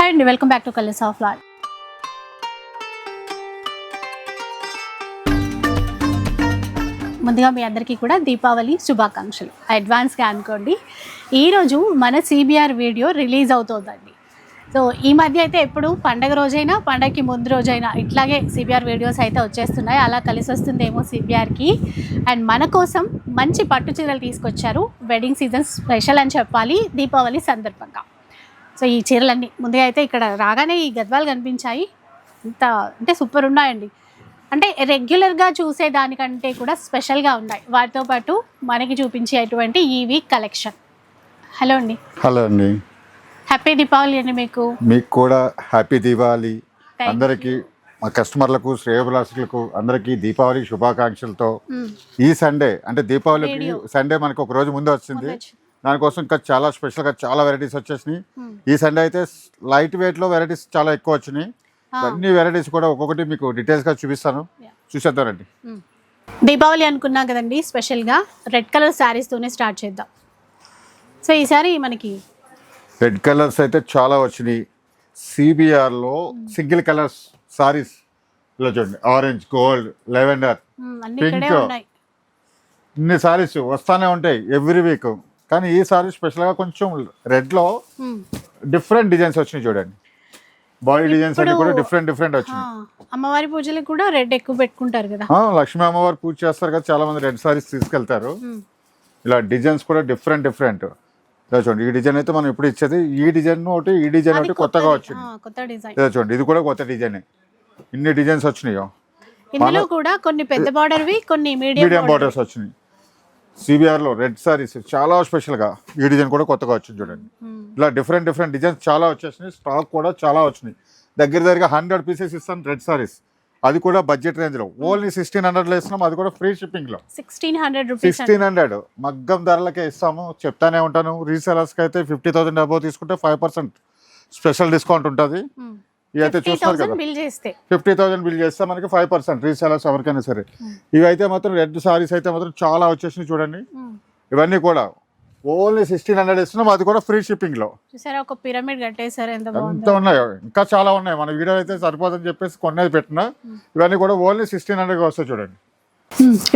Hi అండి welcome back to colours of lad ముందుగా మీ అందరికీ కూడా దీపావళి శుభాకాంక్షలు. అడ్వాన్స్గా అనుకోండి. ఈరోజు మన సిబిఆర్ వీడియో రిలీజ్ అవుతుందండి. సో ఈ మధ్య అయితే ఎప్పుడు పండగ రోజైనా పండగకి ముందు రోజైనా ఇట్లాగే సిబిఆర్ వీడియోస్ అయితే వచ్చేస్తున్నాయి. అలా కలిసి వస్తుందేమో సిబిఆర్కి అండ్ మన కోసం మంచి పట్టు చీరలు తీసుకొచ్చారు. వెడ్డింగ్ సీజన్ స్పెషల్ అని చెప్పాలి. దీపావళి సందర్భంగా. సో ఈ చీరలన్నీ ముందుగా అయితే ఇక్కడ రాగానే ఈ గద్వాలు కనిపించాయి. ఇంత అంటే సూపర్ ఉన్నాయండి. అంటే రెగ్యులర్గా చూసే దానికంటే కూడా స్పెషల్గా ఉన్నాయి. వాటితో పాటు మనకి చూపించేటువంటి ఈ వీక్ కలెక్షన్. హలో అండి. హలో అండి. హ్యాపీ దీపావళి అండి మీకు. మీకు కూడా హ్యాపీ దీపావళి. అందరికీ మా కస్టమర్లకు శ్రేయభిలాషులకు అందరికీ దీపావళి శుభాకాంక్షలతో మ్మ్. ఈ సండే అంటే Radio. సండే మనకు ఒక రోజు ముందు వచ్చింది. దానికోసం ఇంకా చాలా స్పెషల్గా చాలా వెరైటీస్ వచ్చేసినాయి. ఈ సండే అయితే లైట్ వెయిట్లో వెరైటీస్ చాలా ఎక్కువ వచ్చినాయి. అన్ని వెరైటీస్ కూడా ఒక్కొక్కటి మీకు డీటెయిల్స్గా చూపిస్తాను. చూసేద్దామండి. దీపావళి అనుకున్నాం కదండి స్పెషల్గా రెడ్ కలర్ శారీస్తోనే స్టార్ట్ చేద్దాం సో ఈసారి మనకి రెడ్ కలర్స్ అయితే చాలా వచ్చినాయి సిబిఆర్లో సింగిల్ కలర్స్ సారీస్ ఇలా చూడండి ఆరెంజ్ గోల్డ్ లెవెండర్. ఉన్నాయి ఇన్ని సారీస్ వస్తానే ఉంటాయి ఎవ్రీ వీక్ కానీ ఈ సారీ స్పెషల్గా కొంచెం రెడ్లో. డిఫరెంట్ డిజైన్స్ వచ్చినాయి చూడండి. బాడీ డిజైన్స్ అన్ని కూడా డిఫరెంట్ డిఫరెంట్ వచ్చినాయి. అమ్మవారి పూజలకు కూడా రెడ్ ఎక్కువ పెట్టుకుంటారు కదా. లక్ష్మీ అమ్మవారు పూజ చేస్తారు కదా చాలా మంది రెడ్ సారీస్ తీసుకెళ్తారు. ఇలా డిజైన్స్ కూడా డిఫరెంట్ డిఫరెంట్. చూడండి ఈ డిజైన్ అయితే మనం ఇప్పుడు ఇచ్చేది ఈ డిజైన్ ఒకటి ఈ డిజైన్ ఒకటి కొత్తగా. వచ్చింది. చూడండి ఇది కూడా కొత్త డిజైన్. ఇన్ని డిజైన్స్ వచ్చినాయో? ఇందులో కూడా కొన్ని పెద్ద బార్డర్వి కొన్ని మీడియం బార్డర్స్ వచ్చినాయి. సిబిఆర్లో రెడ్ సారీస్ చాలా స్పెషల్గా ఈ డిజైన్ కూడా కొత్తగా వచ్చింది చూడండి. ఇలా డిఫరెంట్ డిఫరెంట్ డిజైన్స్ చాలా వచ్చేసినాయి. స్టాక్ కూడా చాలా వచ్చినాయి. దగ్గర దగ్గర హండ్రెడ్ పీసెస్ ఇస్తాను రెడ్ సారీస్ అది కూడా బడ్జెట్ రేంజ్లో. ఓన్లీ సిక్స్టీన్ హండ్రెడ్లో ఇస్తున్నాం. అది కూడా ఫ్రీ షిప్పింగ్లో. సిక్స్టీన్ హండ్రెడ్ సిక్స్టీన్ హండ్రెడ్ మగ్గం ధరలకే ఇస్తాము. చెప్తానే ఉంటాను. రీసెలర్స్కి అయితే ఫిఫ్టీ థౌసండ్ అబౌవ్ తీసుకుంటే ఫైవ్ పర్సెంట్ స్పెషల్ డిస్కౌంట్ ఉంటుంది. ఇవి అయితే ఫిఫ్టీ చూస్తున్నారు కదా. ఫిఫ్టీ థౌసండ్ బిల్ చేస్తే మనకి ఫైవ్ పర్సెంట్ రీసెలర్స్ ఎవరికైనా సరే. ఇవి అయితే మాత్రం రెడ్ సారీస్ అయితే మాత్రం చాలా వచ్చేసినాయి చూడండి. మ్మ్. ఇవన్నీ కూడా ఓన్లీ సిక్స్టీన్ హండ్రెడ్ ఇస్తున్నాం అది కూడా ఫ్రీ షిప్పింగ్లో. ఒక పిరమిడ్ ఎంత ఉన్నాయో. ఇంకా చాలా ఉన్నాయి. మన వీడియో అయితే సరిపోదని చెప్పేసి కొనేది పెట్టినా. ఇవన్నీ కూడా ఓన్లీ సిక్స్టీన్ హండ్రెడ్ వస్తాయి చూడండి.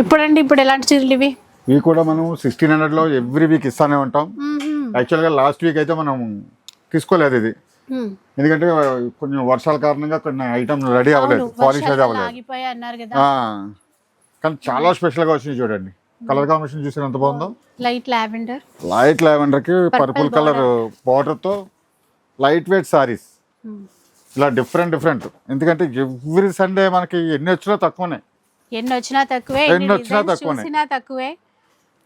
ఇప్పుడండి ఇప్పుడు ఎలాంటి చీరలు ఇవి? ఇవి కూడా మనం సిక్స్టీన్ హండ్రెడ్లో ఎవ్రీ వీక్ ఇస్తానే ఉంటాం. మ్మ్. యాక్చువల్గా లాస్ట్ వీక్ అయితే మనం తీసుకోలేదు ఇది. ఎందుకంటే కొంచెం వర్షాల కారణంగా కొన్ని ఐటమ్ రెడీ అవ్వలేదు పాలిష్ అది అవ్వలేదు. కానీ చాలా స్పెషల్గా వచ్చినాయి చూడండి. కలర్ కాంబినేషన్ చూసిన ఎంత బాగుందో? Light lavender. లైట్ లావెండర్కి పర్పుల్ కలర్ బార్డర్తో లైట్ వెయిట్ సారీస్. ఇలా డిఫరెంట్ డిఫరెంట్. ఎందుకంటే ఎవ్రీ సండే మనకి ఎన్ని వచ్చినా తక్కువనే. ఎన్ని వచ్చినా తక్కువే ఎన్ని వచ్చినా తక్కువే.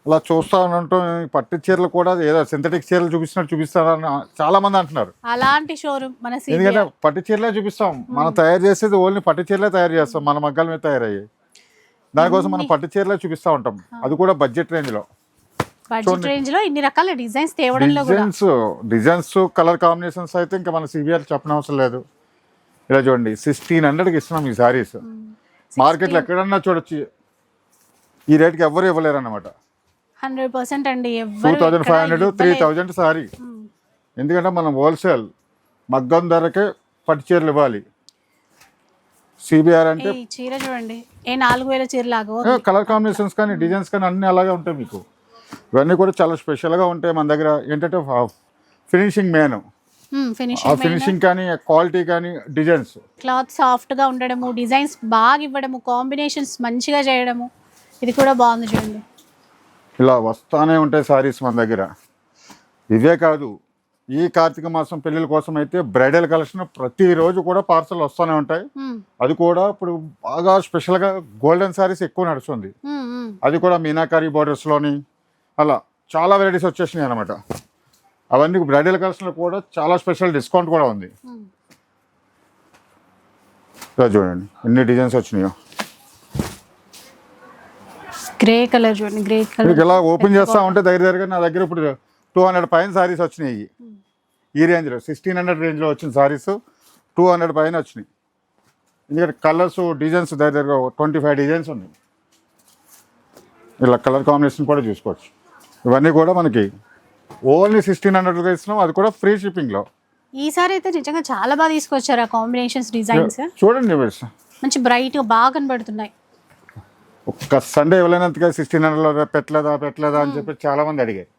అలా చూస్తా ఉంటాం ఈ పట్టు చీరలు కూడా ఏదో సింథటిక్ చీరలు చూపిస్తున్నట్టు చూపిస్తారని చాలా మంది అంటున్నారు. అలాంటి షోరూమ్ మన ఎందుకంటే పట్టు చీరలే చూపిస్తాం. మనం తయారు చేసేది ఓన్లీ పట్టు చీరలే తయారు చేస్తాం. మన మగ్గాల మీద తయారయ్యాయి దానికోసం మనం పట్టు చీరలే చూపిస్తూ ఉంటాం. అది కూడా బడ్జెట్ రేంజ్లో. బడ్జెట్ రేంజ్లో ఇన్ని రకాల డిజైన్స్ తేవడంలో డిజైన్స్ డిజైన్స్ కలర్ కాంబినేషన్స్ అయితే ఇంకా మన సిబిఆర్ చెప్పనవసరం లేదు. ఇలా చూడండి సిక్స్టీన్ హండ్రెడ్కి ఇస్తున్నాం ఈ సారీస్ మార్కెట్లో ఎక్కడన్నా చూడొచ్చు. ఈ రేట్కి ఎవ్వరు ఇవ్వలేరు అనమాట హండ్రెడ్ పర్సెంట్ అండి టూ థౌజండ్ ఎక్కడ five hundred three. Thousand sorry. మ్మ్. ఎందుకంటే మనం హోల్సేల్ మగ్గం ధరకే పట్టు చీరలు ఇవ్వాలి. సిబిఆర్ అంటే చీర చూడండి. ఏ నాలుగు వేల చీర లాగా కలర్ కాంబినేషన్స్ కానీ డిజైన్స్ కానీ అన్ని అలాగే ఉంటాయి మీకు. ఇవన్నీ కూడా చాలా స్పెషల్గా ఉంటాయి మన దగ్గర. ఏంటంటే ఫినిషింగ్ మెయిన్ ఫినిషింగ్ కానీ క్వాలిటీ కానీ డిజైన్స్ క్లాత్ సాఫ్ట్గా ఉండడము డిజైన్స్ బాగా ఇవ్వడము కాంబినేషన్స్ మంచిగా చేయడము ఇది కూడా బాగుంది చూడండి. ఇలా వస్తానే ఉంటాయి సారీస్ మన దగ్గర. ఇవే కాదు ఈ కార్తీక మాసం పెళ్ళిళ్ళ కోసం అయితే బ్రైడల్ కలెక్షన్ ప్రతిరోజు కూడా పార్సల్ వస్తూనే ఉంటాయి. అది కూడా ఇప్పుడు బాగా స్పెషల్గా గోల్డెన్ సారీస్ ఎక్కువ నడుస్తుంది. అది కూడా మీనాకారి బోర్డర్స్లోని అలా చాలా వెరైటీస్ వచ్చేసినాయి అనమాట అవన్నీ బ్రైడల్ కలెక్షన్లో కూడా చాలా స్పెషల్ డిస్కౌంట్ కూడా ఉంది. చూడండి ఎన్ని డిజైన్స్ వచ్చినాయో. గ్రే కలర్ చూడండి గ్రే కలర్ ఇలా ఓపెన్ చేస్తా ఉంటే దగ్గర దగ్గర నా దగ్గర ఇప్పుడు టూ హండ్రెడ్ పైన సారీస్ వచ్చినాయి ఈ రేంజ్లో సిక్స్టీన్ హండ్రెడ్ రేంజ్లో వచ్చిన సారీస్ టూ హండ్రెడ్ పైన వచ్చినాయి. ఎందుకంటే కలర్స్ డిజైన్స్ దగ్గర దగ్గర ట్వంటీ ఫైవ్ డిజైన్స్ ఉన్నాయి. ఇలా కలర్ కాంబినేషన్ కూడా చూసుకోవచ్చు. ఇవన్నీ కూడా మనకి ఓన్లీ సిక్స్టీన్ హండ్రెడ్గా ఇస్తున్నాం అది కూడా ఫ్రీ షిప్పింగ్లో ఈసారి అయితే నిజంగా చాలా బాగా తీసుకొచ్చారు ఆ కాంబినేషన్స్ డిజైన్స్ చూడండి. మంచి బ్రైట్గా బాగా కనబడుతున్నాయి. ఒక్క సండే ఇవ్వలేనంతగా సిక్స్టీన్ హండ్రెడ్లో పెట్టలేదా పెట్టలేదా అని చెప్పి చాలా మంది అడిగారు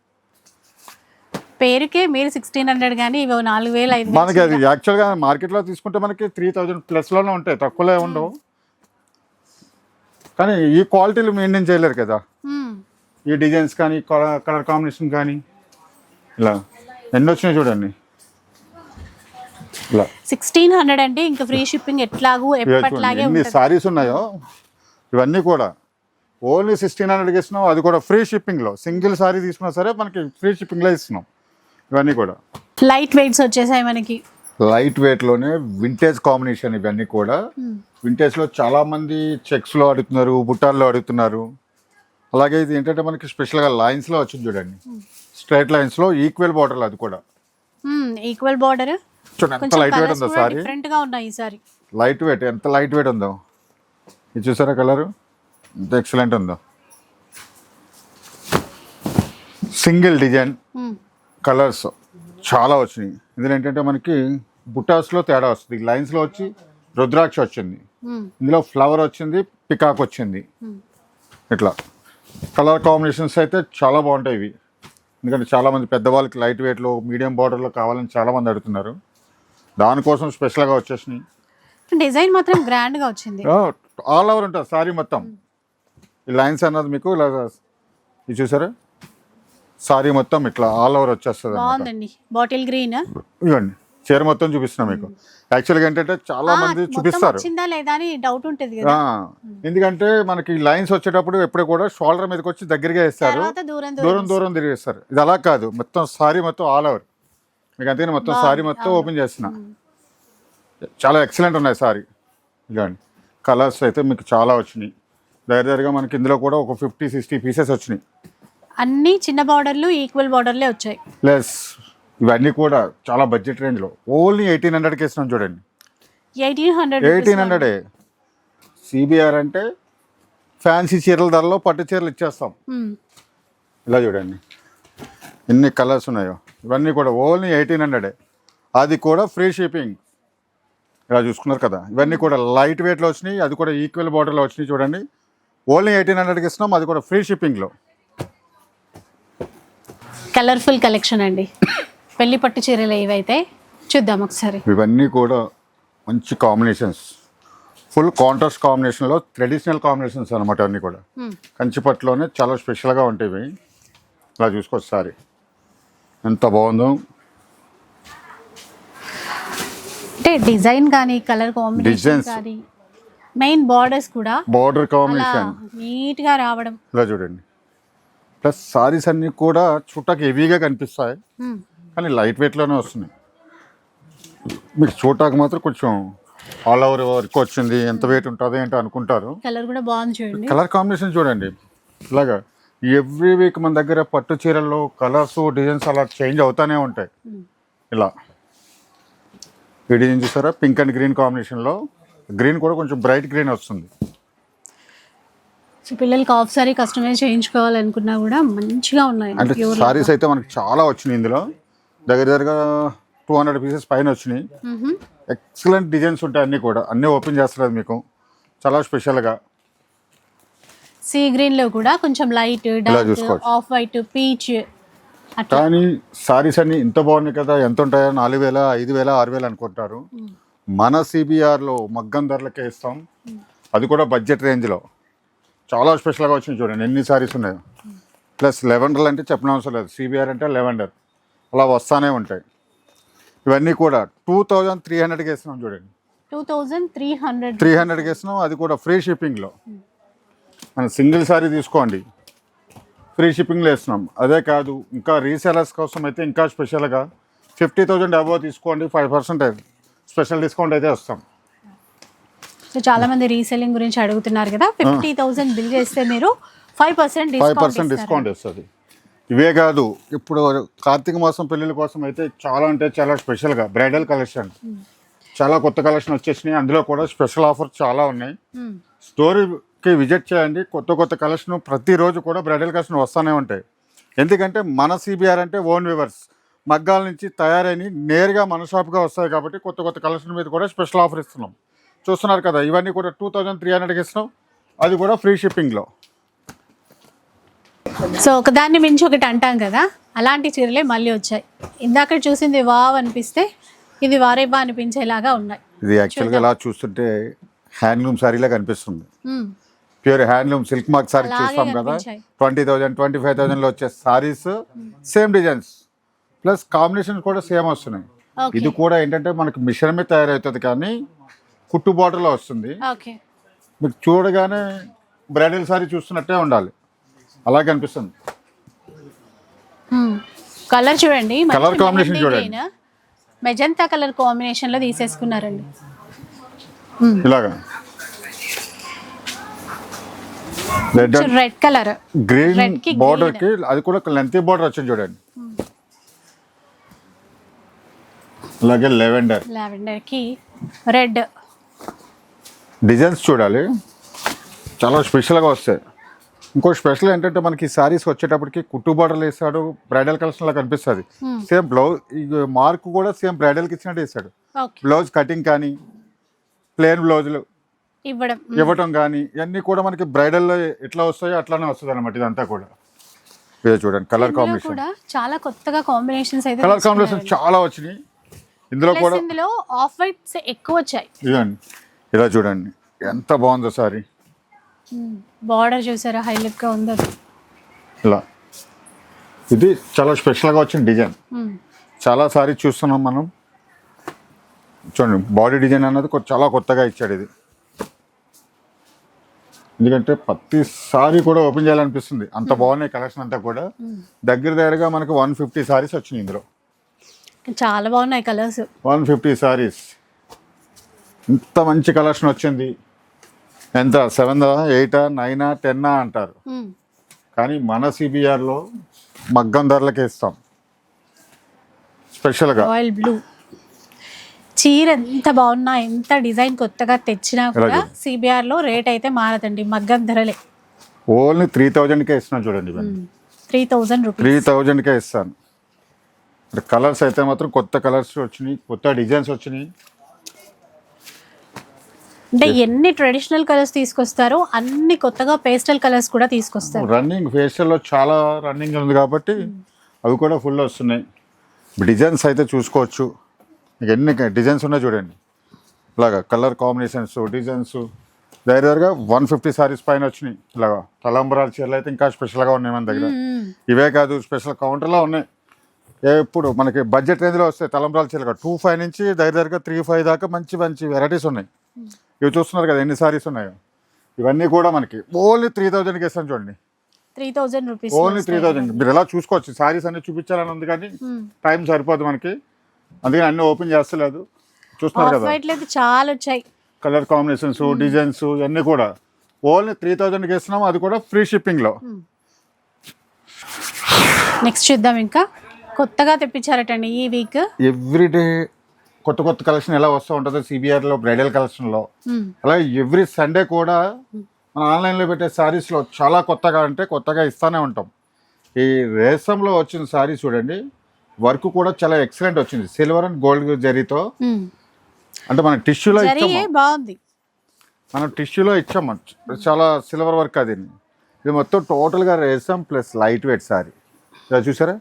పేరుకే మీరు సిక్స్టీన్ హండ్రెడ్ కానీ ఇవి నాలుగు వేలు ఐదు మనకి అది యాక్చువల్గా మార్కెట్లో తీసుకుంటే మనకి త్రీ థౌజండ్ ప్లస్లోనే ఉంటాయి తక్కువలో ఉండవు. కానీ ఈ క్వాలిటీలు మెయింటైన్ చేయలేరు కదా. ఈ డిజైన్స్ కానీ కలర్ కాంబినేషన్ కానీ ఇలా ఎన్ని వచ్చినాయి చూడండి. ఇలా. సిక్స్టీన్ హండ్రెడ్ అంటే ఇంకా ఫ్రీ షిప్పింగ్ ఎట్లాగూ ఎప్పట్లాగే ఎన్ని సారీస్ ఉన్నాయో ఇవన్నీ కూడా. ఓన్లీ సిక్స్టీన్ హండ్రెడ్కి ఇస్తున్నాం. అది కూడా ఫ్రీ షిప్పింగ్లో. సింగిల్ సారీ తీసుకున్నా సరే మనకి ఫ్రీ షిప్పింగ్లో ఇస్తున్నాం. ఇవన్నీ కూడా. లైట్ వెయిట్స్ వచ్చేసాయి మనకి. లైట్ వెయిట్లోనే వింటేజ్ కాంబినేషన్ ఇవన్నీ కూడా. వింటేజ్లో చాలా మంది చెక్స్లో అడుగుతున్నారు బుట్టాల్లో అడుగుతున్నారు. అలాగే ఇది ఏంటంటే మనకి స్పెషల్గా లైన్స్లో వచ్చింది చూడండి. స్ట్రైట్ లైన్స్లో ఈక్వల్ బార్డర్ అది కూడా. ఈక్వల్ బార్డర్ చూడండి ఎంత లైట్ వెయిట్ ఉందో సారీ. లైట్ వెయిట్ ఎంత లైట్ వెయిట్ ఉందో. ఇది చూసారా కలర్? ఎంత ఎక్సలెంట్ ఉందో. Single design. కలర్స్ చాలా వచ్చినాయి. ఇందులో ఏంటంటే మనకి బుటాస్లో తేడా వస్తుంది. లైన్స్లో వచ్చి రుద్రాక్ష వచ్చింది. ఇందులో ఫ్లవర్ వచ్చింది పికాక్ వచ్చింది. ఇట్లా. కలర్ కాంబినేషన్స్ అయితే చాలా బాగుంటాయి ఇవి. ఎందుకంటే చాలామంది పెద్దవాళ్ళకి లైట్ వెయిట్లో మీడియం బార్డర్లో కావాలని చాలామంది అడుగుతున్నారు. దానికోసం స్పెషల్గా వచ్చేసినాయి. డిజైన్ మాత్రం గ్రాండ్గా వచ్చింది. ఆల్ ఓవర్ ఉంటుంది సారీ మొత్తం. ఈ లైన్స్ అన్నది మీకు ఇలా ఇది చూసారా? సారీ మొత్తం ఇట్లా ఆల్ ఓవర్ వచ్చేస్తుంది బాగుందండి. బాటిల్ గ్రీన్ ఇవ్వండి. చీర మొత్తం చూపిస్తున్నా మీకు. యాక్చువల్గా ఏంటంటే చాలా మంది చూపిస్తారు. డౌట్ ఉంటుంది ఎందుకంటే మనకి లైన్స్ వచ్చేటప్పుడు ఎప్పుడు కూడా షోల్డర్ మీదకి వచ్చి దగ్గరగా వేస్తారు. దూరం దూరం తిరిగేస్తారు ఇది అలా కాదు. మొత్తం సారీ మొత్తం ఆల్ ఓవర్ మీకు అంతేనా మొత్తం సారీ మొత్తం ఓపెన్ చేసిన చాలా ఎక్సలెంట్ ఉన్నాయి సారీ ఇలాంటి కలర్స్ అయితే మీకు చాలా వచ్చినాయి. దగ్గర దగ్గరగా మనకి ఇందులో కూడా ఒక ఫిఫ్టీ సిక్స్టీ పీసెస్ వచ్చినాయి. అన్ని చిన్న బార్డర్లు ఈక్వల్ బార్డర్లే వచ్చాయి. ప్లస్ ఇవన్నీ కూడా చాలా బడ్జెట్ రేంజ్లో. ఓన్లీ ఎయిటీన్ హండ్రెడ్కి ఇస్తున్నాం చూడండి. ఎయిటీన్ హండ్రెడ్ ఎయిటీన్ హండ్రెడే సిబిఆర్ అంటే ఫ్యాన్సీ చీరల ధరలో పట్టు చీరలు ఇచ్చేస్తాం. ఇలా చూడండి. ఎన్ని కలర్స్ ఉన్నాయో. ఇవన్నీ కూడా ఓన్లీ ఎయిటీన్ హండ్రెడే అది కూడా ఫ్రీ షిప్పింగ్. ఇలా చూసుకున్నారు కదా. ఇవన్నీ కూడా లైట్ వెయిట్లో వచ్చినాయి అది కూడా ఈక్వల్ బార్డర్లో వచ్చినాయి చూడండి. ఓన్లీ ఎయిటీన్ హండ్రెడ్కి ఇస్తున్నాం అది కూడా ఫ్రీ షిప్పింగ్లో కలర్ఫుల్ కలెక్షన్ అండి. పెళ్ళి పట్టు చీరలు ఇవైతే చూద్దాం ఒకసారి. ఇవన్నీ కూడా మంచి కాంబినేషన్స్ ఫుల్ కాంట్రాస్ట్ కాంబినేషన్లో ట్రెడిషనల్ కాంబినేషన్స్ అనమాట అన్నీ కూడా. Hmm. కంచిపట్టులోనే చాలా స్పెషల్గా ఉంటాయి ఇలా చూసుకోవచ్చు సారీ ఎంత బాగుందో. అంటే డిజైన్ కానీ కలర్ కాంబినేషన్. కానీ మెయిన్ బార్డర్స్ కూడా బార్డర్ కాంబినేషన్ నీట్గా రావడం. ఇలా చూడండి. ప్లస్ సారీస్ అన్నీ కూడా చూడటానికి హెవీగా కనిపిస్తాయి. కానీ లైట్ వెయిట్లోనే వస్తున్నాయి. మీకు చూడటానికి మాత్రం కొంచెం ఆల్ ఓవర్ వర్క్ వచ్చింది. ఎంత వెయిట్ ఉంటుంది ఏంటో అనుకుంటారు. కలర్ కూడా బాగుంది చూడండి. కలర్ కాంబినేషన్ చూడండి. ఇలాగా ఎవ్రీ వీక్ మన దగ్గర పట్టు చీరల్లో కలర్స్ డిజైన్స్ అలా చేంజ్ అవుతానే ఉంటాయి. ఇలా. ఈ డిజైన్ చూసారా? పింక్ అండ్ గ్రీన్ కాంబినేషన్లో గ్రీన్ కూడా కొంచెం బ్రైట్ గ్రీన్ వస్తుంది. సో పిల్లలకి ఆఫ్ సారీ కస్టమైజ్ చేయించుకోవాలనుకున్నా కూడా మంచిగా ఉన్నాయి అంటే సారీస్ అయితే మనకి చాలా వచ్చినాయి ఇందులో. దగ్గర దగ్గరగా టూ హండ్రెడ్ పీసెస్ పైన వచ్చినాయి. ఎక్సలెంట్ డిజైన్స్ ఉంటాయి అన్నీ కూడా. అన్నీ ఓపెన్ చేస్తారు మీకు. చాలా స్పెషల్గా సీ గ్రీన్లో కూడా కొంచెం light dark. Off white peach కానీ సారీస్ అన్ని ఇంత బాగున్నాయి కదా ఎంత ఉంటాయో నాలుగు వేల ఐదు వేల ఆరు వేలు అనుకుంటారు. మన సిబిఆర్లో మగ్గం ధరలకే ఇస్తాం. అది కూడా బడ్జెట్ రేంజ్లో. చాలా స్పెషల్గా వచ్చింది చూడండి ఎన్ని సారీస్ ఉన్నాయో. ప్లస్ లెవెండర్లు అంటే చెప్పనవసరం లేదు సిబిఆర్ అంటే లెవెండర్. అలా వస్తానే ఉంటాయి. ఇవన్నీ కూడా టూ థౌజండ్ త్రీ హండ్రెడ్కి ఇస్తున్నాం చూడండి. Two thousand three hundred. Three హండ్రెడ్కి ఇస్తున్నాం అది కూడా ఫ్రీ షిప్పింగ్లో. మన సింగిల్ సారీ తీసుకోండి. ఫ్రీ షిప్పింగ్లో ఇస్తున్నాం అదే కాదు ఇంకా రీసేలర్స్ కోసం అయితే ఇంకా స్పెషల్గా ఫిఫ్టీ థౌజండ్ అబోవ్ తీసుకోండి ఫైవ్ పర్సెంట్ స్పెషల్ డిస్కౌంట్ అయితే వస్తాం. సో చాలా మంది రీసెల్లింగ్ గురించి అడుగుతున్నారు కదా ఫిఫ్టీ థౌసండ్ బిల్ చేస్తే మీరు five percent five percent discount ఇస్తుంది. ఇవే కాదు ఇప్పుడు కార్తీక మాసం పెళ్ళిళ్ళ కోసం అయితే చాలా అంటే చాలా స్పెషల్గా బ్రైడల్ కలెక్షన్. చాలా కొత్త కలెక్షన్ వచ్చేసినాయి. అందులో కూడా స్పెషల్ ఆఫర్ చాలా ఉన్నాయి. స్టోరీకి విజిట్ చేయండి. కొత్త కొత్త కలెక్షన్ ప్రతిరోజు కూడా బ్రైడల్ కలెక్షన్ వస్తూనే ఉంటాయి. ఎందుకంటే మన సిబిఆర్ అంటే ఓన్ వివర్స్ మగ్గాల నుంచి తయారైన నేరుగా మన షాప్గా వస్తాయి కాబట్టి కొత్త కొత్త కలెక్షన్ మీద కూడా స్పెషల్ ఆఫర్ ఇస్తున్నాం. చూస్తున్నారు కదా ఇవన్నీ కూడా టూ థౌజండ్ త్రీ హండ్రెడ్కి ఇస్తున్నాం. అది కూడా ఫ్రీ షిప్పింగ్లో సో ఒకదాన్ని మించి ఒకటి అంటాం కదా అలాంటి చీరలే మళ్ళీ వచ్చాయి. ఇందాక చూసింది వావ్ అనిపిస్తే ఇది వారేబా అనిపించేలాగా ఉన్నాయి. ఇది యాక్చువల్గా ఇలా చూస్తుంటే హ్యాండ్లూమ్ సారీలా కనిపిస్తుంది. Pure handloom silk mark sari అలాగే చూస్తాం కదా. ట్వంటీ థౌజండ్ ట్వంటీ ఫైవ్ థౌజండ్లో వచ్చే saris same designs. Plus combination కూడా సేమ్ వస్తున్నాయి. ఇది కూడా ఏంటంటే మనకి మిషన్ మీద తయారవుతుంది కానీ కుట్టు బాటలో వస్తుంది. మీకు చూడగానే బ్రైడల్ సారీ చూస్తున్నట్టే ఉండాలి. అలా కనిపిస్తుంది కలర్ చూడండి. Colour combination చూడండి. మెజంతా కలర్ కాంబినేషన్లో తీసేసుకున్నారండి ఇలాగా. రెడ్ కలర్ గ్రీన్కి బార్డర్కి అది కూడా లెంతీ బార్డర్ వచ్చింది చూడండి. అలాగే లెవెండర్ లావెండర్కి రెడ్ డిజైన్స్ చూడాలి. చాలా స్పెషల్గా వస్తాయి. ఇంకో స్పెషల్ ఏంటంటే మనకి సారీస్ వచ్చేటప్పటికి కుట్టు బార్డర్లు వేస్తాడు బ్రైడల్ కలెక్షన్ లా కనిపిస్తుంది. సేమ్ బ్లౌజ్ మార్క్ కూడా సేమ్ బ్రైడల్కి ఇచ్చినట్టు వేస్తాడు ఓకే బ్లౌజ్ కటింగ్ కానీ ప్లేన్ బ్లౌజులు ఇవ్వడం. ఇవ్వటం కానీ ఇవన్నీ కూడా మనకి బ్రైడల్లో ఎట్లా వస్తాయో అట్లానే వస్తుంది అనమాట ఇదంతా కూడా. ఇదే చూడండి కలర్ కాంబినేషన్ కూడా చాలా కొత్తగా కాంబినేషన్స్ అయితే కలర్ కాంబినేషన్ చాలా వచ్చినాయి. ఇందులో కూడా ఇందులో ఆఫ్ వైట్స్ ఎక్కువ వచ్చాయి. ఇదండి ఇలా చూడండి ఎంత బాగుందో సారీ. బార్డర్ చూసారా? హైలైట్గా ఉంది? ఇలా. ఇది చాలా స్పెషల్గా వచ్చిన డిజైన్. చాలా సారీ చూస్తున్నాం మనం. చూడండి బాడీ డిజైన్ అన్నది చాలా కొత్తగా ఇచ్చాడు ఇది. ఎందుకంటే ప్రతి సారీ కూడా ఓపెన్ చేయాలనిపిస్తుంది. అంత బాగున్నాయి కలెక్షన్ అంతా కూడా. దగ్గర దగ్గరగా మనకు వన్ ఫిఫ్టీ సారీస్ వచ్చినాయి ఇందులో. చాలా బాగున్నాయి కలర్స్ వన్ ఫిఫ్టీ సారీస్ ఇంత మంచి కలెక్షన్ వచ్చింది. ఎంత? సెవెన్ ఎయిటా నైనా టెన్నా అంటారు. కానీ మన సిబిఆర్లో మగ్గం ధరలకే ఇస్తాం. స్పెషల్గా రాయల్ బ్లూ చీర ఎంత బాగున్నా ఎంత డిజైన్ కొత్తగా తెచ్చినా కూడా. సిబిఆర్లో రేట్ అయితే మారదండి మగ్గం ధరలే. ఓన్లీ త్రీ థౌజండ్కే ఇస్తున్నాను చూడండి త్రీ థౌజండ్ త్రీ రూపీస్ థౌజండ్కే ఇస్తాను. కలర్స్ అయితే మాత్రం కొత్త కలర్స్ వచ్చినాయి కొత్త డిజైన్స్ వచ్చినాయి. అంటే ఎన్ని ట్రెడిషనల్ కలర్స్ తీసుకొస్తారో అన్ని కొత్తగా పేస్టల్ కలర్స్ కూడా తీసుకొస్తారు. రన్నింగ్ ఫేషియల్లో చాలా రన్నింగ్ ఉంది కాబట్టి అవి కూడా ఫుల్ వస్తున్నాయి. డిజైన్స్ అయితే చూసుకోవచ్చు. మీకు ఎన్ని డిజైన్స్ ఉన్నాయి చూడండి. ఇలాగా కలర్ కాంబినేషన్స్ డిజైన్స్. దగ్గరగా వన్ ఫిఫ్టీ సారీస్ పైన వచ్చినాయి. ఇలాగా తలంబరాల చీరలు అయితే ఇంకా స్పెషల్గా ఉన్నాయి మన దగ్గర. ఇవే కాదు స్పెషల్ కౌంటర్లో ఉన్నాయి. ఎప్పుడు మనకి బడ్జెట్ రేంజ్లో వస్తాయి తలంబరాల చీరలు టూ ఫైవ్ నుంచి దగ్గర దగ్గరగా త్రీ ఫైవ్ దాకా మంచి మంచి వెరైటీస్ ఉన్నాయి. ఇవి చూస్తున్నారు కదా ఎన్ని సారీస్ ఉన్నాయో. ఇవన్నీ కూడా మనకి ఓన్లీ త్రీ థౌజండ్కి ఇస్తాను చూడండి. Three thousand rupees only three thousand మీరు ఎలా చూసుకోవచ్చు? సారీస్ అన్ని చూపించాలని ఉంది కానీ టైం సరిపోదు మనకి. అందుకని అన్ని ఓపెన్ చేస్తలేదు. చూస్తున్నారు కదా. వైట్ అయితే చాలా వచ్చాయి. కలర్ కాంబినేషన్స్ డిజైన్స్ ఇవన్నీ కూడా. ఓన్లీ త్రీ థౌజండ్కి ఇస్తున్నాము అది కూడా ఫ్రీ షిప్పింగ్లో నెక్స్ట్ చూద్దాం ఇంకా. కొత్తగా తెప్పించారటండి ఈ వీక్ ఎవ్రీడే కొత్త కొత్త కలెక్షన్ ఎలా వస్తూ ఉంటుందో సిబిఆర్లో బ్రైడల్ కలెక్షన్లో అలాగే ఎవ్రీ సండే కూడా మన ఆన్లైన్లో పెట్టే సారీస్లో చాలా కొత్తగా అంటే కొత్తగా ఇస్తానే ఉంటాం. ఈ రేసంలో వచ్చిన సారీ చూడండి. వర్క్ కూడా చాలా ఎక్సలెంట్ వచ్చింది. సిల్వర్ అండ్ గోల్డ్ జరీతో. అంటే మన టిష్యూలో బాగుంది. మనం టిష్యూలో ఇచ్చాము. చాలా సిల్వర్ వర్క్ అది. ఇది మొత్తం టోటల్గా రేసం ప్లస్ లైట్ వెయిట్ సారీ. ఇలా చూసారా?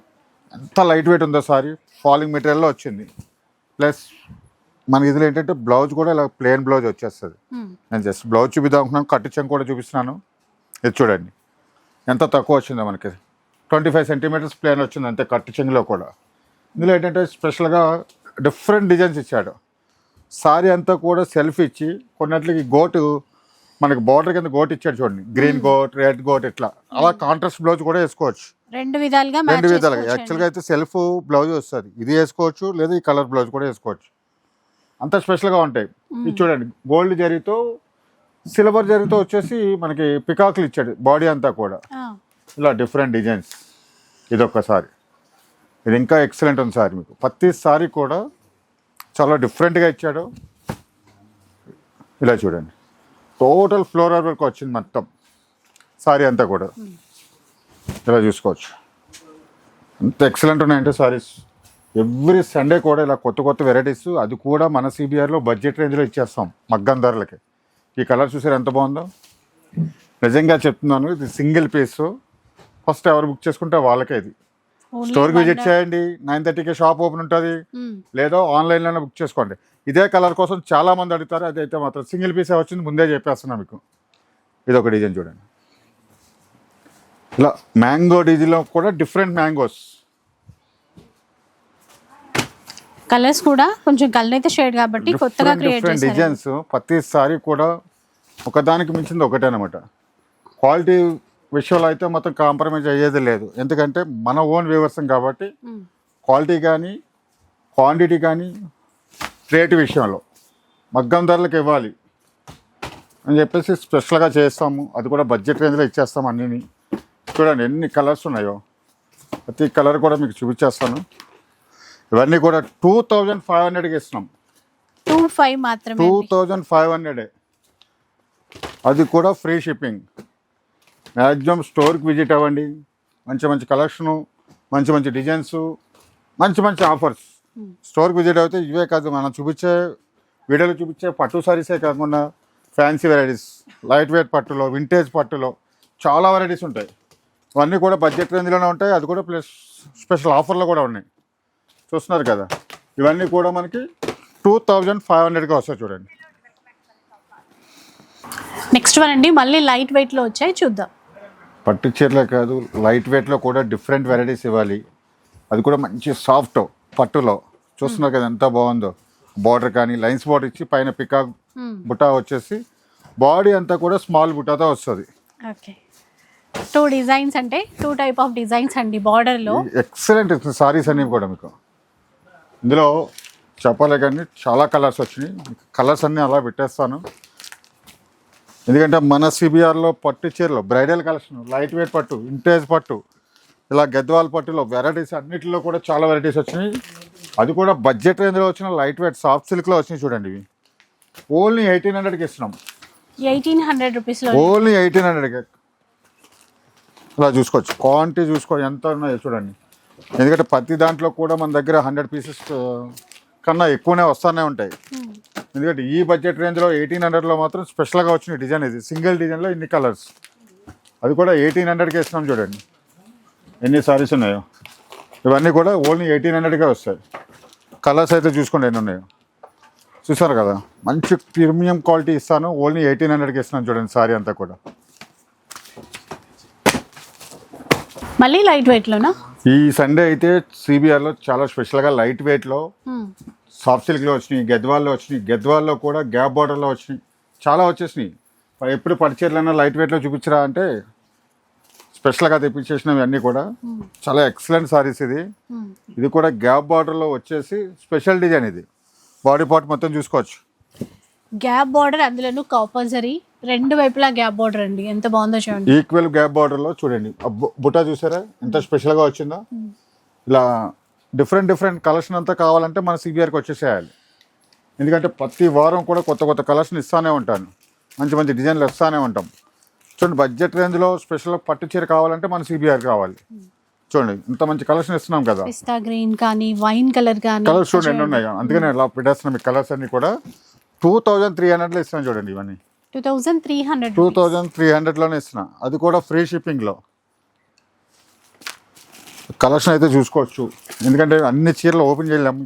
ఎంత లైట్ వెయిట్ ఉందో సారీ. ఫాలింగ్ మెటీరియల్లో వచ్చింది. ప్లస్ మనకి ఇదిలో ఏంటంటే బ్లౌజ్ కూడా ఇలా ప్లెయిన్ బ్లౌజ్ వచ్చేస్తుంది. నేను జస్ట్ బ్లౌజ్ చూపిద్దాం అనుకున్నాను. కట్టు చెంగు కూడా చూపిస్తున్నాను. ఇది చూడండి. ఎంత తక్కువ వచ్చిందో మనకి. ట్వంటీ ఫైవ్ సెంటీమీటర్స్ ప్లేన్ వచ్చింది అంతే కట్టు చెంగులో కూడా. ఇందులో ఏంటంటే స్పెషల్గా డిఫరెంట్ డిజైన్స్ ఇచ్చాడు. సారీ అంతా కూడా సెల్ఫ్ ఇచ్చి కొన్నిట్లకి గోటు మనకి బార్డర్ కింద గోట్ ఇచ్చాడు చూడండి. గ్రీన్ గోట్ రెడ్ గోట్ ఇట్లా. అలా కాంట్రాస్ట్ బ్లౌజ్ కూడా వేసుకోవచ్చు. రెండు విధాలుగా రెండు విధాలుగా. యాక్చువల్గా అయితే సెల్ఫ్ బ్లౌజ్ వస్తుంది. ఇది వేసుకోవచ్చు లేదా ఈ కలర్ బ్లౌజ్ కూడా వేసుకోవచ్చు. అంత స్పెషల్గా ఉంటాయి. ఇది చూడండి. గోల్డ్ జరీతో సిల్వర్ జరీతో వచ్చేసి మనకి పికాకులు ఇచ్చాడు బాడీ అంతా కూడా. ఇలా డిఫరెంట్ డిజైన్స్ ఇదొక్కసారి. ఇది ఇంకా ఎక్సలెంట్ ఉంది సారీ మీకు. ప్రతిసారీ కూడా చాలా డిఫరెంట్గా ఇచ్చాడు. ఇలా చూడండి. టోటల్ ఫ్లోరల్ వరకు వచ్చింది మొత్తం. సారీ అంతా కూడా. ఇలా చూసుకోవచ్చు. ఎంత ఎక్సలెంట్ ఉన్నాయంటే సారీస్. ఎవ్రీ సండే కూడా ఇలా కొత్త కొత్త వెరైటీస్ అది కూడా మన సిబిఆర్లో బడ్జెట్ రేంజ్లో ఇచ్చేస్తాం మగ్గం ధరలకి. ఈ కలర్ చూసారు ఎంత బాగుందో? నిజంగా చెప్తున్నాను ఇది సింగిల్ పీస్ ఫస్ట్ ఎవరు బుక్ చేసుకుంటే వాళ్ళకే ఇది. స్టోర్కి విజిట్ చేయండి. నైన్ థర్టీకి షాప్ ఓపెన్ ఉంటుంది. లేదో ఆన్లైన్లోనే బుక్ చేసుకోండి. ఇదే కలర్ కోసం చాలా మంది అడుగుతారు. అదైతే మాత్రం సింగిల్ పీసే వచ్చింది. ముందే చెప్పేస్తున్నా మీకు. ఇది ఒక డిజైన్ చూడండి. ఇలా మ్యాంగో డిజైన్లో కూడా డిఫరెంట్ మ్యాంగోస్. కలర్స్ కూడా కొంచెం కలర్ అయితే షేడ్ కాబట్టి కొత్తగా క్రియేట్ చేశారు. డిజైన్స్. ప్రతిసారి కూడా ఒకదానికి మించింది ఒకటే అనమాట క్వాలిటీ విషయంలో అయితే మొత్తం కాంప్రమైజ్ అయ్యేది లేదు. ఎందుకంటే మన ఓన్ వ్యూవర్సం కాబట్టి. క్వాలిటీ కానీ క్వాంటిటీ కానీ రేటు విషయంలో మగ్గం ధరలకు ఇవ్వాలి అని చెప్పేసి స్పెషల్గా చేస్తాము. అది కూడా బడ్జెట్ రేంజ్లో ఇచ్చేస్తాం అన్నీ చూడండి ఎన్ని కలర్స్ ఉన్నాయో. ప్రతి కలర్ కూడా మీకు చూపించేస్తాను. ఇవన్నీ కూడా టూ థౌజండ్ ఫైవ్ హండ్రెడ్కి ఇస్తున్నాం. టూ ఫైవ్ మాత్రమే టూ. థౌజండ్ ఫైవ్ హండ్రెడే. అది కూడా ఫ్రీ షిప్పింగ్. మ్యాక్సిమం స్టోర్కి విజిట్ అవ్వండి. మంచి మంచి కలెక్షను మంచి మంచి డిజైన్స్ మంచి మంచి ఆఫర్స్. స్టోర్కి విజిట్ అయితే ఇవే కాదు మనం చూపించే వీడియోలో చూపించే పట్టు సారీసే కాకుండా ఫ్యాన్సీ వెరైటీస్ లైట్ వెయిట్ పట్టులో వింటేజ్ పట్టులో చాలా వెరైటీస్ ఉంటాయి. ఇవన్నీ కూడా బడ్జెట్ రేంజ్లోనే ఉంటాయి అది కూడా ప్లస్ స్పెషల్ ఆఫర్లో కూడా ఉన్నాయి. చూస్తున్నారు కదా? ఇవన్నీ కూడా మనకి టూ థౌజండ్ ఫైవ్ హండ్రెడ్గా వస్తాయి చూడండి. నెక్స్ట్ వన్ అండి మళ్ళీ లైట్ వెయిట్లో వచ్చాయి చూద్దాం. పట్టు చీరలే కాదు లైట్ వెయిట్లో కూడా డిఫరెంట్ వెరైటీస్ ఇవ్వాలి. అది కూడా మంచి సాఫ్ట్ పట్టులో. చూస్తున్నారు కదా ఎంత బాగుందో. బార్డర్ కానీ లైన్స్ బార్డర్ ఇచ్చి పైన పికాక్ మ్మ్. బుటా వచ్చేసి బాడీ అంతా కూడా స్మాల్ బుటాతో వస్తుంది. ఓకే టూ డిజైన్స్ అంటే టూ టైప్ ఆఫ్ డిజైన్స్ అండి బార్డర్లో. ఎక్సలెంట్ సారీస్ అన్నీ కూడా మీకు. ఇందులో చెప్పాలి కానీ చాలా కలర్స్ వచ్చినాయి. కలర్స్ అన్నీ అలా పెట్టేస్తాను. ఎందుకంటే మన సిబిఆర్లో పట్టు చీరలు బ్రైడల్ కలెక్షన్ లైట్ వెయిట్ పట్టు ఇంటేజ్ పట్టు ఇలా గద్వాల్ పట్టులో వెరైటీస్ అన్నిటిలో కూడా చాలా వెరైటీస్ వచ్చినాయి. అది కూడా బడ్జెట్ రేంజ్లో వచ్చిన లైట్ వెయిట్ సాఫ్ట్ సిల్క్లో వచ్చినాయి చూడండి. ఇవి ఓన్లీ ఎయిటీన్ హండ్రెడ్కి ఇస్తున్నాం. Eighteen hundred rupees only eighteen హండ్రెడ్కి ఇలా చూసుకోవచ్చు. క్వాంటిటీ చూసుకోవచ్చు ఎంత ఉన్నాయో చూడండి. ఎందుకంటే ప్రతి దాంట్లో కూడా మన దగ్గర హండ్రెడ్ పీసెస్ కన్నా ఎక్కువనే వస్తూనే ఉంటాయి. మ్మ్. ఎందుకంటే ఈ బడ్జెట్ రేంజ్లో ఎయిటీన్ హండ్రెడ్లో మాత్రం స్పెషల్గా వచ్చిన డిజైన్ ఇది. సింగిల్ డిజైన్లో ఇన్ని కలర్స్ అది కూడా ఎయిటీన్ హండ్రెడ్కి వేసినాం చూడండి. ఎన్ని సారీస్ ఉన్నాయో. ఇవన్నీ కూడా ఓన్లీ ఎయిటీన్ హండ్రెడ్కే వస్తాయి. కలర్స్ అయితే చూసుకోండి ఎన్ని ఉన్నాయో. చూసారు కదా? మంచి ప్రీమియం క్వాలిటీ ఇస్తాను. ఓన్లీ ఎయిటీన్ హండ్రెడ్కి ఇస్తున్నాను చూడండి సారీ అంతా కూడా. మళ్ళీ లైట్ వెయిట్ లోనా? ఈ సండే అయితే సిబిఆర్లో చాలా స్పెషల్గా లైట్ వెయిట్లో. సాఫ్ట్ సిల్క్లో వచ్చినాయి గద్వాల్లో వచ్చినాయి గద్వాల్లో కూడా గ్యాప్ బార్డర్లో వచ్చినాయి. చాలా వచ్చేసినాయి. ఎప్పుడు పడిచీరలైనా లైట్ వెయిట్లో చూపించరా అంటే స్పెషల్గా తెప్పించేసినవి అన్నీ కూడా. చాలా ఎక్సలెంట్ సారీస్ ఇది. ఇది కూడా గ్యాప్ బార్డర్లో వచ్చేసి స్పెషల్ డిజైన్ ఇది. బాడీ పార్ట్ మొత్తం చూసుకోవచ్చు. గ్యాప్ బార్డర్ అందులోనూ కాపర్జరీ రెండు వైపులా గ్యాప్ బార్డర్ అండి. ఎంత బాగుందో చూడండి. ఈక్వల్ గ్యాప్ బార్డర్లో చూడండి. ఆ బు- బుట్ట చూసారా? ఎంత స్పెషల్గా వచ్చిందో. ఇలా డిఫరెంట్ డిఫరెంట్ కలెక్షన్ అంతా కావాలంటే మన సిబిఆర్కి వచ్చేసేయాలి. ఎందుకంటే ప్రతి వారం కూడా కొత్త కొత్త కలెక్షన్ ఇస్తానే ఉంటాను. మంచి మంచి డిజైన్లు ఇస్తానే ఉంటాం. చూడండి బడ్జెట్ రేంజ్లో స్పెషల్ పట్టు చీర కావాలంటే మన సిబిఆర్ కావాలి చూడండి ఇంత మంచి కలెక్షన్ ఇస్తున్నాం కదా. పిస్తా గ్రీన్ కానీ వైన్ కలర్ కానీ కలర్స్ చూడండి ఎన్ని ఉన్నాయి. అందుకనే ఇలా పెట్టేస్తున్నాం ఈ కలర్స్ అన్ని కూడా. టూ థౌజండ్ త్రీ హండ్రెడ్లో ఇస్తున్నాం చూడండి ఇవన్నీ. Two thousand three hundred two thousand three హండ్రెడ్లోనే ఇస్తున్నా. అది కూడా ఫ్రీ షిప్పింగ్లో. కలెక్షన్ అయితే చూసుకోవచ్చు. ఎందుకంటే అన్ని చీరలు ఓపెన్ చేయలేం.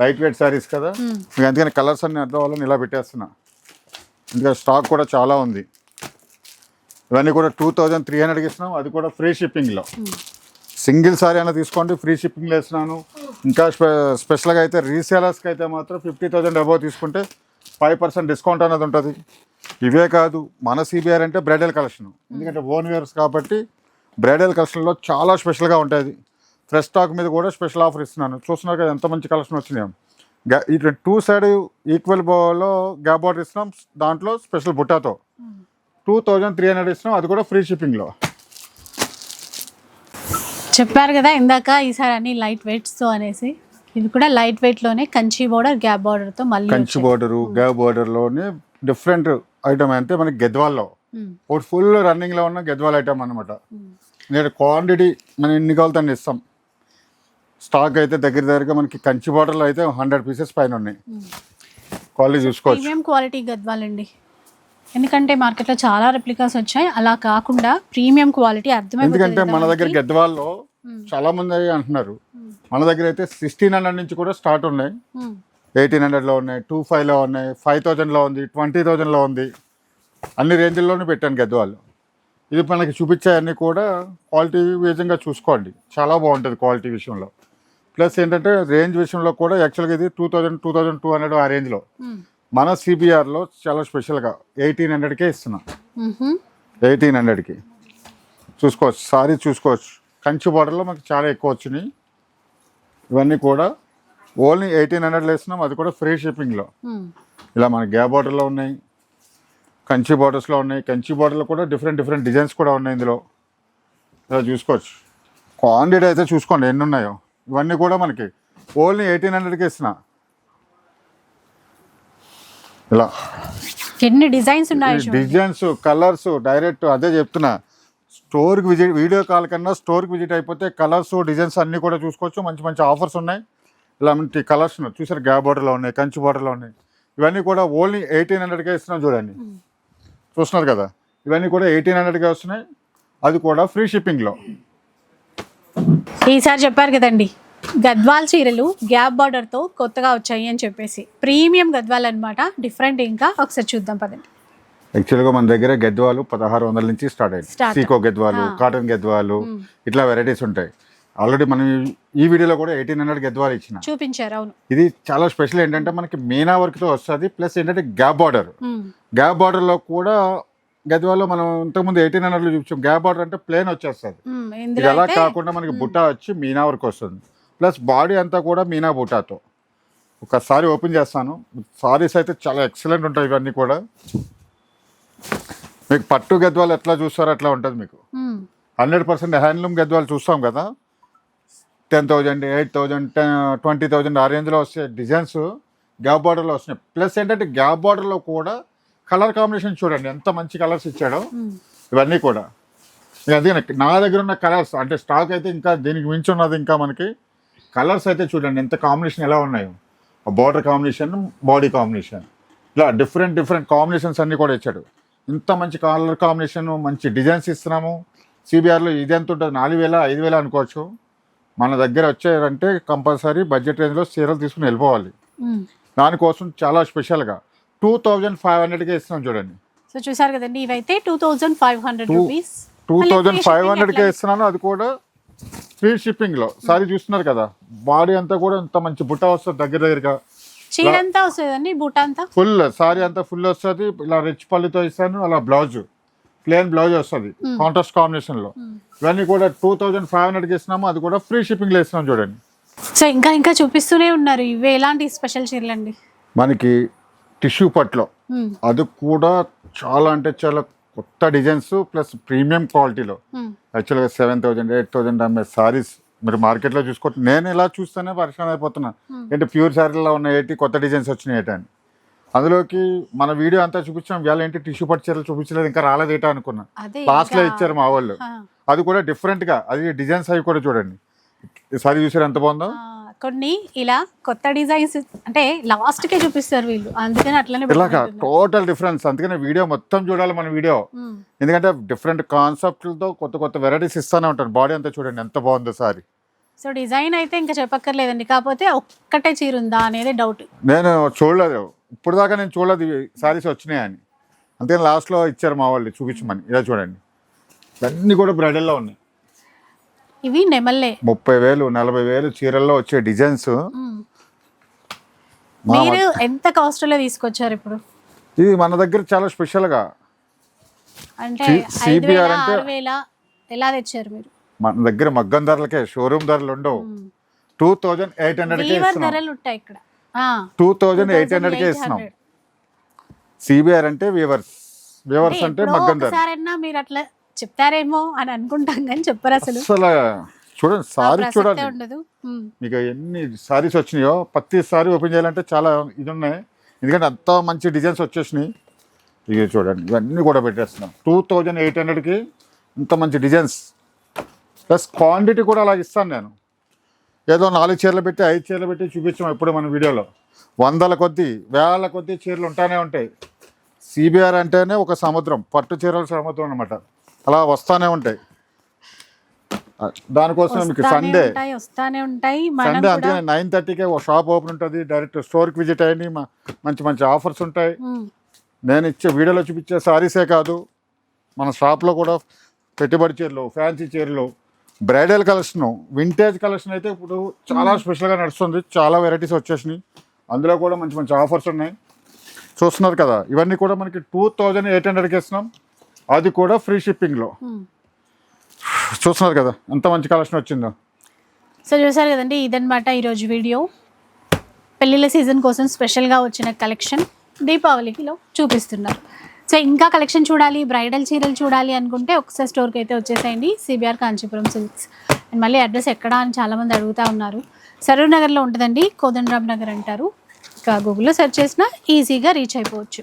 లైట్ వెయిట్ శారీస్ కదా. మీకు అందుకని కలర్స్ అన్ని అర్థం అవ్వాలని ఇలా పెట్టేస్తున్నా. ఎందుకంటే స్టాక్ కూడా చాలా ఉంది. ఇవన్నీ కూడా టూ థౌజండ్ త్రీ హండ్రెడ్కి ఇస్తున్నాం. అది కూడా ఫ్రీ షిప్పింగ్లో. సింగిల్ సారీ అయినా తీసుకోండి ఫ్రీ షిప్పింగ్లో ఇస్తున్నాను ఇంకా స్పె స్పెషల్గా అయితే రీసేలర్స్కి అయితే మాత్రం ఫిఫ్టీ థౌసండ్ అబౌవ్ తీసుకుంటే ఫైవ్ పర్సెంట్ డిస్కౌంట్ అనేది ఉంటుంది. ఇవే కాదు మన సిబిఆర్ అంటే బ్రైడల్ కలెక్షన్. ఎందుకంటే ఓన్ వేర్స్ కాబట్టి బ్రైడల్ కలెక్షన్లో చాలా స్పెషల్గా ఉంటుంది ఫ్రెష్ స్టాక్ మీద కూడా స్పెషల్ ఆఫర్ ఇస్తున్నాను. చూస్తున్నారు కదా ఎంత మంచి కలెక్షన్ వచ్చినాయి. ఈ టూ సైడ్ ఈక్వల్లో గ్యాప్ బార్డర్ ఇస్తున్నాం. దాంట్లో స్పెషల్ బుట్టాతో. టూ థౌజండ్ త్రీ హండ్రెడ్ ఇస్తున్నాం. అది కూడా ఫ్రీ షిప్పింగ్లో. చెప్పారు కదా ఇందాక ఈసారి అన్ని లైట్ వెయిట్స్తో అనేసి. ఇది కూడా లైట్ వెయిట్లోనే కంచి బోర్డర్ గ్యాప్ బార్డర్తో మళ్ళీ కంచి. బోర్డరు గ్యాప్ బోర్డర్లోనే డిఫరెంట్ ఐటమ్ అంటే మనకి గద్వాల్లో. ఒకటి ఫుల్ రన్నింగ్లో ఉన్న గద్వాల్ ఐటమ్ అనమాట నేను క్వాంటిటీ మనం ఎన్ని అన్ని ఇస్తాం. స్టాక్ అయితే దగ్గర దగ్గరగా మనకి కంచి బార్డర్లో అయితే హండ్రెడ్ పీసెస్ పైన ఉన్నాయి. క్వాలిటీ చూసుకోవచ్చు. ప్రీమియం క్వాలిటీ గద్వాలండి. ఎందుకంటే మార్కెట్లో చాలా రెప్లికాస్ వచ్చాయి. అలా కాకుండా ప్రీమియం క్వాలిటీ ఎందుకంటే అర్థమైపోతుంది మన దగ్గర గద్వాల్లో చాలా మంది అంటున్నారు. మన దగ్గర అయితే సిక్స్టీన్ హండ్రెడ్ నుంచి కూడా స్టార్ట్ ఉన్నాయి. ఎయిటీన్ హండ్రెడ్లో ఉన్నాయి టూ ఫైవ్లో ఉన్నాయి ఫైవ్ థౌజండ్లో ఉంది ట్వంటీ థౌజండ్లో ఉంది. అన్ని రేంజ్ల్లోనే పెట్టాను గద్వాలు ఇది మనకి చూపించే అన్ని కూడా క్వాలిటీ విధంగా చూసుకోండి. చాలా బాగుంటుంది క్వాలిటీ విషయంలో. ప్లస్ ఏంటంటే రేంజ్ విషయంలో కూడా యాక్చువల్గా ఇది two thousand two thousand two hundred ఆ రేంజ్లో. మన సిబిఆర్లో చాలా స్పెషల్గా ఎయిటీన్ హండ్రెడ్కే ఇస్తున్నాం. ఎయిటీన్ హండ్రెడ్కి. చూసుకోవచ్చు సారీ చూసుకోవచ్చు. కంచి బార్డర్లో మనకి చాలా ఎక్కువ వచ్చినాయి. ఇవన్నీ కూడా ఓన్లీ ఎయిటీన్ హండ్రెడ్లో ఇస్తున్నాం అది కూడా ఫ్రీ షిప్పింగ్లో. ఇలా మన గ్యాప్ బార్డర్లో ఉన్నాయి. కంచి బార్డర్స్లో ఉన్నాయి. కంచి బార్డర్లో కూడా డిఫరెంట్ డిఫరెంట్ డిజైన్స్ కూడా ఉన్నాయి ఇందులో. ఇలా చూసుకోవచ్చు. క్వాంటిటీ అయితే చూసుకోండి ఎన్ని ఉన్నాయో. ఇవన్నీ కూడా మనకి ఓన్లీ ఎయిటీన్ హండ్రెడ్కి ఇస్తున్నా. ఇలా. ఎన్ని డిజైన్స్ ఉన్నాయి. డిజైన్స్ కలర్స్ డైరెక్ట్ అదే చెప్తున్నా. స్టోర్కి విజిట్ వీడియో కాల్ కన్నా స్టోర్కి విజిట్ అయిపోతే కలర్స్ డిజైన్స్ అన్నీ కూడా చూసుకోవచ్చు. మంచి మంచి ఆఫర్స్ ఉన్నాయి. ఇలాంటి కలర్స్ చూసారు గ్యాప్ బార్డర్లో ఉన్నాయి కంచి బార్డర్లో ఉన్నాయి. ఇవన్నీ కూడా ఓన్లీ ఎయిటీన్ హండ్రెడ్కే ఇస్తున్నాం చూడండి. చూస్తున్నారు కదా? ఇవన్నీ కూడా ఎయిటీన్ హండ్రెడ్కే వస్తున్నాయి. అది కూడా ఫ్రీ షిప్పింగ్లో. ఈసారి చెప్పారు కదండి. గద్వాల్ చీరలు గ్యాప్ బార్డర్తో కొత్తగా వచ్చాయి అని చెప్పేసి. ప్రీమియం గద్వాల్ అన్నమాట. డిఫరెంట్ ఇంకా. ఒకసారి చూద్దాం పదండి. యాక్చువల్గా మన దగ్గర గద్వాలు పదహారు వందల నుంచి స్టార్ట్ అయ్యింది Start. సీకో గద్వాలు కాటన్ గద్వాలు ఇట్లా వెరైటీస్ ఉంటాయి. ఆల్రెడీ మనం ఈ- వీడియోలో కూడా ఎయిటీన్ హండ్రెడ్ గద్వాలు ఇచ్చిన. చూపించారు అవును. ఇది చాలా స్పెషల్ ఏంటంటే మనకి మీనా వర్క్తో వస్తుంది ప్లస్ ఏంటంటే గ్యాప్ బార్డర్ గ్యాప్ బార్డర్లో కూడా గద్వాలో మనం ఇంతకుముందు ఎయిటీన్ హండ్రెడ్లో చూపించాం. గ్యాప్ బార్డర్ అంటే ప్లేన్ వచ్చేస్తుంది. ఇది అలా అయితే కాకుండా మనకి బుట్ట వచ్చి మీనా వర్క్ వస్తుంది. ప్లస్ బాడీ అంతా కూడా మీనా బుట్టాతో ఒకసారి ఓపెన్ చేస్తాను. సారీస్ అయితే చాలా ఎక్సలెంట్ ఉంటాయి ఇవన్నీ కూడా. మీకు పట్టు గద్వాలు ఎట్లా చూస్తారో అట్లా ఉంటుంది మీకు. హండ్రెడ్ పర్సెంట్ హ్యాండ్లూమ్ గద్వాలు చూస్తాం కదా. Ten thousand eight thousand ten twenty thousand ఆ రేంజ్లో వస్తే డిజైన్స్. గ్యాప్ బార్డర్లో వస్తున్నాయి. ప్లస్ ఏంటంటే గ్యాప్ బార్డర్లో కూడా కలర్ కాంబినేషన్ చూడండి ఎంత మంచి కలర్స్ ఇచ్చాడో. ఇవన్నీ కూడా. ఇక అదే నాకు- నా దగ్గర ఉన్న కలర్స్ అంటే స్టాక్ అయితే ఇంకా దీనికి మించి ఉన్నది ఇంకా మనకి. కలర్స్ అయితే చూడండి ఎంత కాంబినేషన్ ఎలా ఉన్నాయో. బార్డర్ కాంబినేషన్ బాడీ కాంబినేషన్ ఇలా డిఫరెంట్ డిఫరెంట్ కాంబినేషన్స్ అన్నీ కూడా ఇచ్చాడు. ఇంత మంచి కలర్ కాంబినేషన్ మంచి డిజైన్స్ ఇస్తున్నాము. సిబిఆర్లో ఇది ఎంత ఉంటుంది నాలుగు వేల ఐదు వేల అనుకోవచ్చు. మన దగ్గర వచ్చారంటే కంపల్సరీ బడ్జెట్ రేంజ్లో చీరలు తీసుకుని వెళ్ళిపోవాలి. దానికోసం చాలా స్పెషల్గా టూ థౌజండ్ ఫైవ్ హండ్రెడ్కే ఇస్తున్నాం చూడండి. సో చూసారు కదండి ఇవైతే two thousand five hundred rupees. Two thousand five హండ్రెడ్కే ఇస్తున్నాను అది కూడా ఫ్రీ షిప్పింగ్లో. సారీ చూస్తున్నారు కదా బాడీ అంతా కూడా ఇంత మంచి బుట్ట వస్తుంది దగ్గర దగ్గరగా. చీర అంతా వస్తుందండి బూట అంతా ఫుల్ సారీ అంతా ఫుల్ వస్తుంది ఇలా రిచ్ పళ్ళుతో ఇస్తాను అలా బ్లౌజ్ ప్లేన్ బ్లౌజ్ వస్తుంది కాంట్రాస్ట్ కాంబినేషన్లో ఇవన్నీ కూడా టూ థౌజండ్ ఫైవ్ హండ్రెడ్కి ఇస్తున్నాము అది కూడా ఫ్రీ షిప్పింగ్లో ఇస్తున్నాం చూడండి. సో ఇంకా ఇంకా చూపిస్తూనే ఉన్నారు ఇవి ఎలాంటి స్పెషల్ చీరలు అండి మనకి టిష్యూ పట్లో అది కూడా చాలా అంటే చాలా కొత్త డిజైన్స్ ప్లస్ ప్రీమియం క్వాలిటీలో. యాక్చువల్గా సెవెన్ థౌజండ్ ఎయిట్ థౌజండ్ అమ్మే సారీస్ మీరు మార్కెట్లో చూసుకోండి నేను ఇలా చూస్తేనే పరిశ్రమ అయిపోతున్నా. ఏంటి ప్యూర్ శారీలో ఉన్న ఏంటి కొత్త డిజైన్స్ వచ్చినాయి ఏంటి అని. అందులోకి మన వీడియో అంతా చూపించాం. ఇవాళ ఏంటి టిష్యూ పట్టు చీరలు చూపించలేదు ఇంకా రాలేదు ఏటా అనుకున్నా. లాస్ట్లో ఇచ్చారు మా వాళ్ళు. అది కూడా డిఫరెంట్గా అది డిజైన్స్ అవి కూడా చూడండి. ఈ సారీ చూసారు ఎంత బాగుందో? కొన్ని ఇలా కొత్త డిజైన్స్ అంటే లాస్ట్ కే చూపిస్తారు వీళ్ళు. అందుకని అట్లనే ఇలాగా పెట్టుకుంటున్నారు. టోటల్ డిఫరెన్స్ అందుకనే వీడియో మొత్తం చూడాలి మన వీడియో. ఉమ్, ఎందుకంటే డిఫరెంట్ కాన్సెప్ట్లతో కొత్త కొత్త వెరైటీస్ ఇస్తానే ఉంటాను బాడీ అంతా చూడండి ఎంత బాగుందో సారీ. సో డిజైన్ అయితే ఇంకా చెప్పక్కర్లేదండి. కాకపోతే ఒక్కటే చీర ఉందా అనేది డౌట్ నేను చూడలేదు. ఇప్పుడు దాకా నేను చూడలేదు సారీస్ వచ్చినాయని. అందుకని లాస్ట్లో ఇచ్చారు మా వాళ్ళు చూపించమని. ఇలా చూడండి. ఇవన్నీ కూడా బ్రైడల్లో ఉన్నాయి. ఇవి నెమల్లే. ముప్పై వేలు నలభై వేలు చీరల్లో వచ్చే డిజైన్స్. మీరు ఎంత కాస్ట్లో తీసుకొచ్చారు ఇప్పుడు? ఇది మన దగ్గర చాలా అంటే వేల CBR అంటే- ఆరు వేల ఎలా తెచ్చారు మీరు? మన దగ్గర మగ్గం ధరలకే షోరూమ్ ధరలు ఉండవు. టూ థౌజండ్ ఎయిట్ ఇస్తున్నాం. ధరలు ఉంటాయి ఇక్కడ. టూ థౌజండ్ ఎయిట్ హండ్రెడ్కే ఇస్తున్నాం. 2800. సిబిఆర్ అంటే వీవర్స్. వీవర్స్ అంటే అంటే మగ్గం ధర మీరు అట్లా చెప్తారేమో అని అనుకుంటాం కానీ చెప్పరు అసలు. అసలు చూడండి సారీ చూడండి ఉండదు. మీకు ఎన్ని సారీస్ వచ్చినాయో ప్రతి సారీ ఓపెన్ చేయాలంటే చాలా ఇది ఉన్నాయి ఎందుకంటే అంత మంచి డిజైన్స్ వచ్చేసినాయి. ఇవి చూడండి ఇవన్నీ కూడా పెట్టేస్తున్నాం. టూ థౌజండ్ ఎయిట్ హండ్రెడ్కి ఇంత మంచి డిజైన్స్. ప్లస్ క్వాంటిటీ కూడా అలా ఇస్తాను నేను. ఏదో నాలుగు చీరలు పెట్టి ఐదు చీరలు పెట్టి చూపించాం ఎప్పుడు మన వీడియోలో. వందల కొద్దీ వేల కొద్దీ చీరలు ఉంటానే ఉంటాయి. సిబిఆర్ అంటేనే ఒక సముద్రం పట్టు చీరల సముద్రం అనమాట అలా వస్తానే ఉంటాయి. దానికోసం మీకు సండే ఉంటాయి వస్తానే ఉంటాయి. సండే అందుకని నైన్ థర్టీకే ఒక షాప్ ఓపెన్ ఉంటుంది డైరెక్ట్ స్టోర్కి విజిట్ అయ్యి మంచి మంచి ఆఫర్స్ ఉంటాయి. నేను ఇచ్చే వీడియోలో చూపించే సారీసే కాదు మన షాప్లో కూడా పెట్టుబడి చీరలు ఫ్యాన్సీ చీరలు బ్రైడల్ కలెక్షన్ వింటేజ్ కలెక్షన్ అయితే ఇప్పుడు చాలా స్పెషల్గా నడుస్తుంది. చాలా వెరైటీస్ వచ్చేసినాయి. అందులో కూడా మంచి మంచి ఆఫర్స్ ఉన్నాయి. చూస్తున్నారు కదా ఇవన్నీ కూడా మనకి టూ థౌజండ్ ఎయిట్ హండ్రెడ్కి ఇస్తున్నాం. అది కూడా ఫ్రీ షిప్పింగ్లో. చూస్తున్నారు కదా ఎంత మంచి కలెక్షన్ వచ్చిందో. సో చూసారు కదండి ఇదన్నమాట ఈరోజు వీడియో. పెళ్ళిళ్ళ సీజన్ కోసం స్పెషల్గా వచ్చిన కలెక్షన్. దీపావళికిలో చూపిస్తున్నారు. సో ఇంకా కలెక్షన్ చూడాలి బ్రైడల్ చీరలు చూడాలి అనుకుంటే ఒకసారి స్టోర్కి అయితే వచ్చేసేయండి. CBR Kanchipuram silks. అండ్ మళ్ళీ అడ్రస్ ఎక్కడా అని చాలామంది అడుగుతూ ఉన్నారు. సరూర్ నగర్లో ఉంటుందండి కోదండరామ్ నగర్ అంటారు. ఇంకా గూగుల్లో సెర్చ్ చేసినా ఈజీగా రీచ్ అయిపోవచ్చు.